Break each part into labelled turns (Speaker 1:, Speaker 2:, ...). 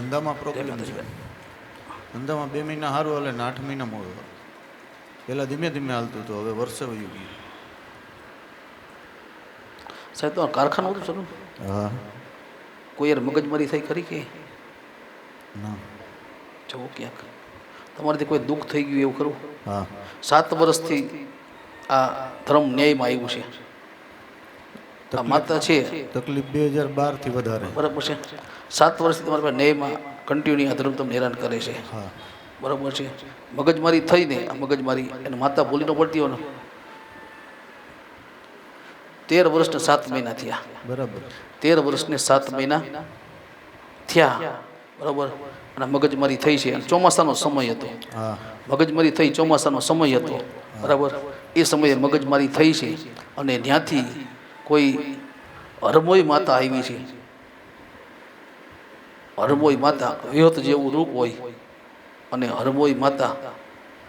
Speaker 1: ધંધામાં પ્રોબ્લેમ છે. ધંધામાં બે મહિના સારું હાલે ને આઠ મહિના મોડું હાલે. પહેલાં ધીમે ધીમે હાલતું હતું હવે વર્ષે વયું ગયું.
Speaker 2: સાહેબ તમારું કારખાનું હતું ચાલુ?
Speaker 1: હા.
Speaker 2: કોઈ યાર મગજમારી થઈ ખરી કે?
Speaker 1: ના.
Speaker 2: જવો ક્યાંક. તમારાથી કોઈ દુઃખ થઈ ગયું એવું ખરું?
Speaker 1: હા.
Speaker 2: સાત વર્ષથી આ ધર્મ ન્યાયમાં આવ્યું છે. માતા છે.
Speaker 1: તકલીફ બે હજાર બારથી વધારે.
Speaker 2: બરાબર છે. સાત વર્ષથી તમારા ન્યાયમાં કન્ટિન્યુ આ ધર્મ તમને હેરાન કરે છે. બરાબર છે. મગજમારી થઈને આ મગજમારી. એને માતા ભૂલી ન પડતી હોય તેર વર્ષને સાત મહિના થયા.
Speaker 1: બરાબર.
Speaker 2: તેર વર્ષને સાત મહિના થયા. બરાબર. અને મગજમારી થઈ છે. અને ચોમાસાનો સમય હતો. મગજમારી થઈ ચોમાસાનો સમય હતો. બરાબર. એ સમયે મગજમારી થઈ છે. અને ત્યાંથી કોઈ હરમોઈ માતા આવી છે. હરમોઈ માતા વિહત જેવું રૂપ હોય અને હરમોઈ માતા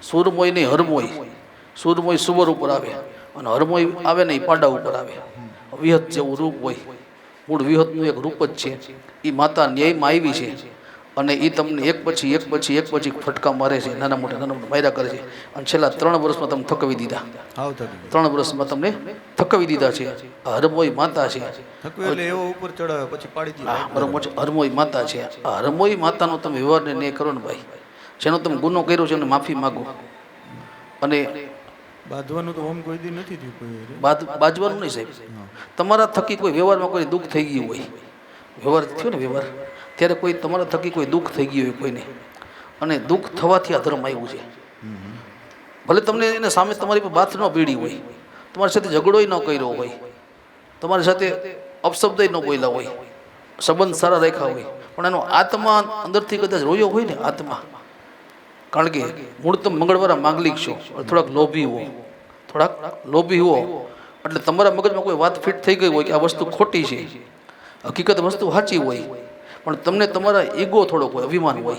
Speaker 2: સુરમોય નહીં, હરમોય. સુરમોય સુવર ઉપર આવે અને હરમોય આવે ને એ પાડા ઉપર આવે. વિહત જેવું રૂપ હોય. મૂળ વિહતનું એક રૂપ જ છે. એ માતા ન્યાયમાં આવી છે. અને એ તમને એક પછી એક પછી એક પછી ફટકા મારે છે નાના મોટા નાના મોટા માયરા કરે છે. અને છેલ્લા ત્રણ વર્ષમાં તમે થકવી દીધા. ત્રણ વર્ષમાં તમને થકવી દીધા છે. આ હરમોઈ માતા છે. હરમોઈ માતા છે. આ હરમોઈ માતાનો તમે વ્યવહારને નહીં કરો ને ભાઈ. જેનો તમે ગુનો કર્યો છે એને માફી માગો. અને
Speaker 1: બાંધવાનું તો ઓમ કોઈ દી નથી થયું કોઈ હારે.
Speaker 2: બાજવાનું નહીં સાહેબ. તમારા થકી કોઈ વ્યવહારમાં કોઈ દુઃખ થઈ ગયું હોય. વ્યવહાર થયો ને વ્યવહાર? ત્યારે કોઈ તમારા થકી કોઈ દુઃખ થઈ ગયું હોય કોઈને. અને દુઃખ થવાથી આ આવ્યું છે. ભલે તમને એને સામે તમારી પર બાથ ન પીડી હોય, તમારી સાથે ઝઘડોય ન કર્યો હોય, તમારી સાથે અપશબ્દય ન બોલ્યા હોય, સંબંધ સારા રાખ્યા હોય, પણ એનો આત્મા અંદરથી કદાચ રોયો હોય ને આત્મા, કારણ કે મૂળ તો મંગળવારે માંગલિક છો થોડાક લોભી હો, થોડાક લોભી હો, એટલે તમારા મગજમાં કોઈ વાત ફિટ થઈ ગઈ હોય કે આ વસ્તુ ખોટી છે, હકીકત વસ્તુ સાચી હોય પણ તમને તમારા ઈગો થોડોક હોય અભિમાન હોય.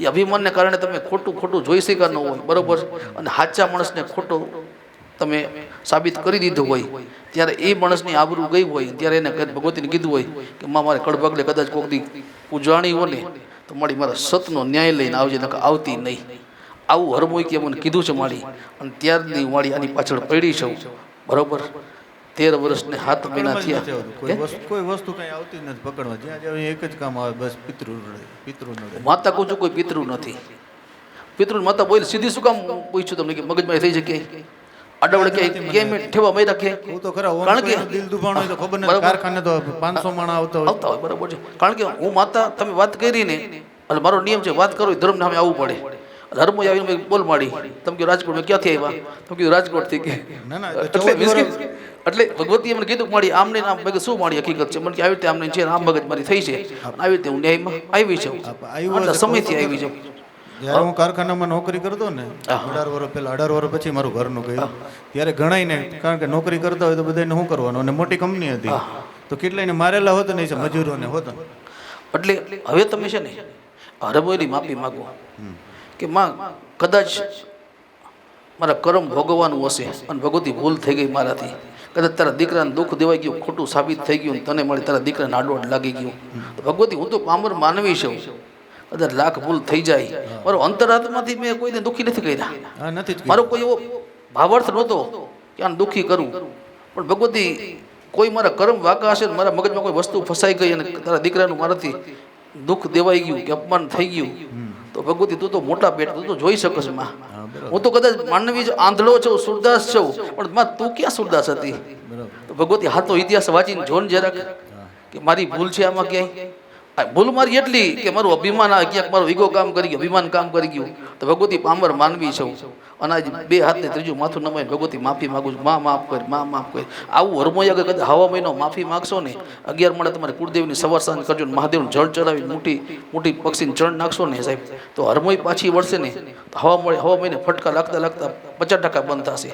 Speaker 2: એ અભિમાનને કારણે તમે ખોટું ખોટું જોઈ શકા ન હોય બરોબર? અને સાચા માણસને ખોટો તમે સાબિત કરી દીધું હોય ત્યારે એ માણસની આબરૂ ગઈ હોય ત્યારે એને ભગવતીને કીધું હોય કે માં મારે કડભગલે કદાચ કોક દી ઉજાણી હોય ને તો મારી મારા સતનો ન્યાય લઈને આવજે નકર આવતી નહીં. આવું હરમોઈ કે મને કીધું છે મારી અને ત્યારની વાળી આની પાછળ પડી છું બરોબર? તેર વર્ષને હાથ મહિના થયા.
Speaker 1: કોઈ વસ્તુ કોઈ વસ્તુ કઈ આવતી નથી પકડવા. જ્યાં જ્યાં એક જ કામ આવે બસ પિતૃ પિતૃ નડે
Speaker 2: માતા કહું છું કોઈ પિતૃ નથી. પિતૃ માતા બોલ સીધી શું કામ પૂછ્યું તમને? કે મગજમાં થઈ શકે? આડવડે કે કેમ ઠેવા મય રાખે
Speaker 1: હું તો ખરા
Speaker 2: કારણ કે
Speaker 1: દિલ દુભાણો તો ખબર નથી. કારખાને તો પાંચસો માણા આવતા હોય.
Speaker 2: આવતા હોય બરાબર છે. કારણ કે હું માતા તમે વાત કરી ને એટલે મારો નિયમ છે વાત કરો ધર્મ નામે આવવું પડે. ધર્મ આવીને બોલ માડી તમે કહ્યું રાજકોટ મેં ક્યાંથી આવ્યા? તમે કીધું રાજકોટથી કે
Speaker 1: ના ના
Speaker 2: એટલે
Speaker 1: ભગવતી
Speaker 2: means કે-
Speaker 1: વર્ષ-
Speaker 2: એટલે ભગવતીએ મને કીધું મળી મારી આમને ને આમ મેં શું મારી હકીકત છે? મને કે આવી રીતે આમને છે આમ મગજ મારી થઈ છે. આવી રીતે હું ન્યાયમાં આવી છું આટલા સમયથી આવી છું
Speaker 1: જ્યારે હું કારખાનામાં નોકરી કરતો ને. અઢાર વર્ષ પહેલા અઢાર વર્ષ પછી મારું ઘરનું ગયું. ત્યારે ઘણાય ને કારણ કે નોકરી કરતા હોય તો બધાને શું કરવાનું? અને મોટી કંપની હતી. તો કેટલાયને મારેલા હોત નહીં છે મજૂરોને હોત.
Speaker 2: એટલે હવે તમે છે ને હરમોયની માફી માગો. કે માં કદાચ મારા કર્મ ભોગવવાનું હશે અને ભગવતી ભૂલ થઈ ગઈ મારાથી. કદાચ તારા દીકરાને દુઃખ દેવાઈ ગયું ખોટું સાબિત થઈ ગયું તને મળી તારા દીકરાને આડોડ લાગી ગયું. ભગવતી હું તો પામર માનવી છું. કદાચ લાખ ભૂલ થઈ જાય. મારો અંતરાત્માથી મેં કોઈને દુઃખી નથી કર્યા.
Speaker 1: નથી
Speaker 2: મારો કોઈ એવો ભાવાર્થ નહોતો કે આને દુઃખી કરું. પણ ભગવતી કોઈ મારા કર્મ વાંકા હશે ને મારા મગજમાં કોઈ વસ્તુ ફસાઈ ગઈ અને તારા દીકરાનું મારાથી દુઃખ દેવાઈ ગયું કે અપમાન થઈ ગયું તો ભગવતી તું તો મોટા પેટ તું તો જોઈ શકશમાં.
Speaker 1: હા
Speaker 2: હું તો કદાચ માનવી આંધળો છું સુરદાસ છું પણ માં તું ક્યાં સુરદાસ હતી? તો ભગવતી હાથો ઇતિહાસ વાંચીને જોન જરાક કે મારી ભૂલ છે આમાં ક્યાંય? ભૂલ મારી એટલી કે મારું અભિમાન આ ક્યાંક મારું વિગો કામ કરી ગયું, અભિમાન કામ કરી ગયું. તો ભગવતી પામર માનવી છું. અને આજ બે હાથને ત્રીજું માથું નમાય ભગવતી માફી માગું છું. માં માફ કર, માં માફ કર. આવું હરમોય અગર કદાચ હવા મહિનો માફી માગશો ને, અગિયાર મળે તમારે કુળદેવની સવાર સાંજ કરજો ને મહાદેવનું જળ ચડાવી મોટી મોટી પક્ષીને જળ નાખશો ને સાહેબ. તો હરમોય પાછી વળશે ને, તો હવા મળે, હવા મહિને ફટકા લાગતા લાગતા પચાસ ટકા બંધ થશે.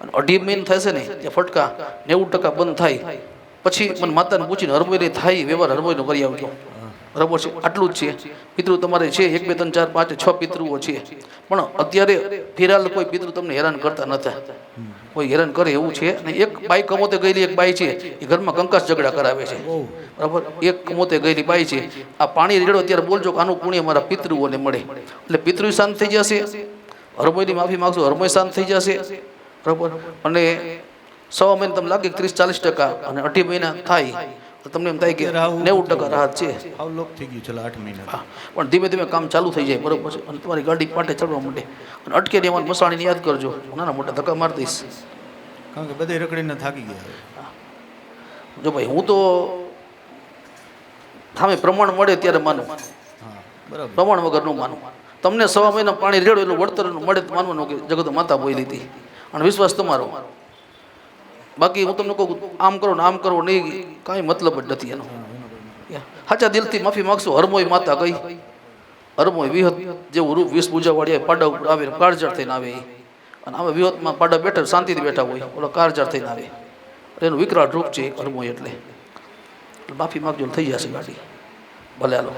Speaker 2: અને અઢી મહિને થશે ને, ત્યાં ફટકા નેવું ટકા બંધ થાય. પછી મને માતાને પૂછીને હરમોઈને થાય, વ્યવહાર હરમોઈનો કરી આવજો. બરાબર છે આટલું જ છે. પિતૃ તમારે છે એક બે ત્રણ ચાર પાંચ છ પિતૃઓ છે. પણ અત્યારે ફિરાલ કોઈ પિતૃ તમને હેરાન કરતા નથી કોઈ હેરાન કરે એવું છે? અને એક બાઈ કમોતે ગયેલી એક બાઈ છે એ ઘરમાં કંકાસ ઝઘડા કરાવે છે. બરાબર? એક કમોતે ગયેલી બાઈ છે આ પાણી રેડો ત્યારે બોલજો કે આનું પુણ્ય મારા પિતૃઓને મળે. એટલે પિતૃ શાંત થઈ જશે. હરમોયની માફી માગશો હરમોય શાંત થઈ જશે. બરાબર? અને સવા મહિને તમને લાગે ત્રીસ ચાલીસ ટકા અને અઢી મહિના થાય તો તમને એમ થાય કે નેવું ટકા રાહત છે.
Speaker 1: અવલોક થઈ ગયું છે આઠ મહિના
Speaker 2: હા પણ ધીમે ધીમે કામ ચાલુ થઈ જાય બરોબર છે. અને તમારી ગાડી પાટે ચડવા માટે. અને અટકે એમાં મસાણીને યાદ કરજો. નાના મોટા ધક્કા માર દઈશ.
Speaker 1: કારણ કે બધે રખડીને થાકી ગયા.
Speaker 2: જો ભાઈ હું તો સામે પ્રમાણ મળે ત્યારે માનું. પ્રમાણ વગર ન માનું. તમને સવા મહિના પાણી રેડો એટલે વળતર મળે માનવાનું કે જગત માતા બોલી હતી. અને વિશ્વાસ તમારો. બાકી હું તમને કહું આમ કરો ને આમ કરો નહીં કાંઈ મતલબ જ નથી એનો. સાચા દિલથી માફી માગશો, હરમોય માતા કહી હરમોય વિહત જેવું રૂપ વિષ પૂજાવાળી પાડા ઉપર આવે કાળજાળ થઈને આવે અને આમે વિહતમાં પાડા બેઠા શાંતિથી બેઠા હોય, ઓલો કાળજાળ થઈને આવે. એનું વિકરાળ રૂપ છે હરમોય એટલે. માફી માગજો થઈ જશે ગાડી. ભલે હાલો.